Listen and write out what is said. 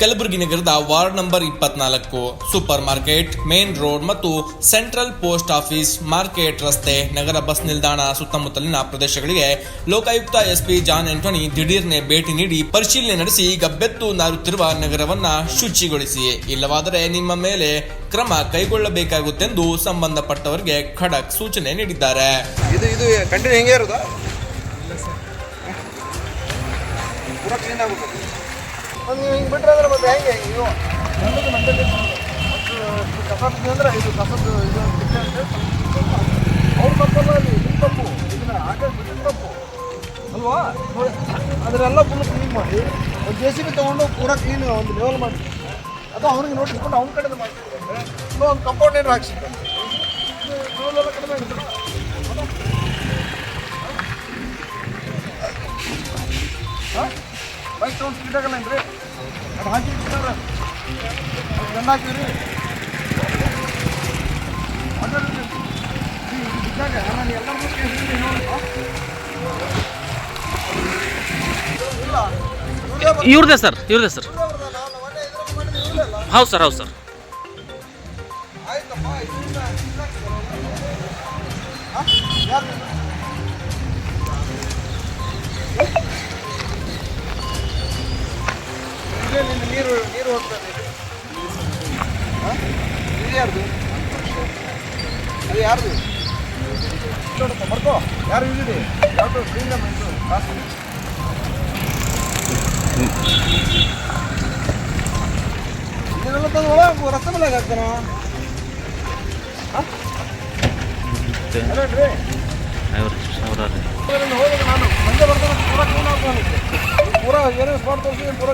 ಕಲಬುರಗಿ ನಗರದ ward number ಇಪ್ಪತ್ನಾಲ್ಕು super market main road ಮತ್ತು ಸೆಂಟ್ರಲ್ ಪೋಸ್ಟ್ ಆಫೀಸ್ ಮಾರ್ಕೆಟ್ ರಸ್ತೆ ನಗರ ಬಸ್ ನಿಲ್ದಾಣ ಸುತ್ತಮುತ್ತಲಿನ ಪ್ರದೇಶಗಳಿಗೆ ಲೋಕಾಯುಕ್ತ ಎಸ್ಪಿ ಜಾನ್ ಆಂಟೋನಿ ದಿಢೀರ್ನೆ ಭೇಟಿ ನೀಡಿ ಪರಿಶೀಲನೆ ನಡೆಸಿ ಗಬ್ಬೆತ್ತು ನಾರುತ್ತಿರುವ ನಗರವನ್ನ ಶುಚಿಗೊಳಿಸಿ. ಇಲ್ಲವಾದರೆ ನಿಮ್ಮ ಮೇಲೆ ಕ್ರಮ ಕೈಗೊಳ್ಳಬೇಕಾಗುತ್ತೆಂದು ಸಂಬಂಧಪಟ್ಟವರಿಗೆ ಖಡಕ್ ಸೂಚನೆ ನೀಡಿದ್ದಾರೆ. ಇದು ಇದು ಕಂಟಿನ್ಯೂ ಹೆಂಗೆ ಇರೋದು ಪೂರ ಕ್ಲೀನ್ ಆಗುತ್ತೆ ನೀವು ಹಿಂಗೆ ಬಿಟ್ಟರೆ ಅಂದ್ರೆ ಮತ್ತೆ ಹೆಂಗೆ? ನೀವು ಕಸ ಬಿದ್ದಿದೆ ಅಂದ್ರೆ ಇದು ಕಸದ್ದು ಇದು ಅವ್ರ ತಪ್ಪಲ್ಲ ಅದು ನಿಮ್ಮ ತಪ್ಪು. ಇದನ್ನ ನಿಮ್ಮ ತಪ್ಪು. ಅಲ್ವಾ? ಅದನ್ನೆಲ್ಲ ಫುಲ್ ಕ್ಲೀನ್ ಮಾಡಿ, ಒಂದು ಜೆ ಸಿ ಬಿ ತೊಗೊಂಡು ಕ್ಲೀನ್ ಒಂದು ಲೆವೆಲ್ ಮಾಡಿ. ಅದು ಅವನಿಗೆ ನೋಟಿಸ್ ಕೊಟ್ಟು ಅವ್ನ ಕಡೆದು ಮಾಡ್ತಿದ್ದಾರೆ. ಇನ್ನೂ ಒಂದು ಕಂಪೌಂಡ್ ಏನಾರು ಹಾಕ್ಸಿದ್ದಾರೆ ಕಡಿಮೆ ಆಗುತ್ತೆ ಬೈಕ್ ತೊಗೊಂಡು ಸ್ಪೀಡ್ ಆಗಲ್ಲ ಏನ್ರಿ? ಇವ್ರದೇ ಸರ್ ಇವ್ರದೇ ಸರ್? ಹೌದು ಸರ್ ಹೌದು ಸರ್ ಆಯ್ತಪ್ಪ ಯಾರ್ದು ನೋಡಪ್ಪ ಬರ್ಕೋ ಯಾರು ಇದ್ದೀರಿ ಯಾವುದು ಕ್ಲೀನ್ ಇದು ಕಾಸು ಇದನ್ನೆಲ್ಲ ತಂದು ಒಳಗೆ ರಸ್ತೆ ಮೇಲೆ ಹಾಕ್ತಾನ ಅಲ್ಲೇನ್ರಿ ಇದರಿಂದ ಹೋದಾಗ ನಾನು ಮಂಜೆ ಬರ್ತಾನೆ ಪೂರ ಕ್ಲೀನ್ ಆಗ್ತಾನೆ ಪೂರ ಏನೇನು ಸ್ಪಾಟ್ ತೋರಿಸಿ ಪೂರ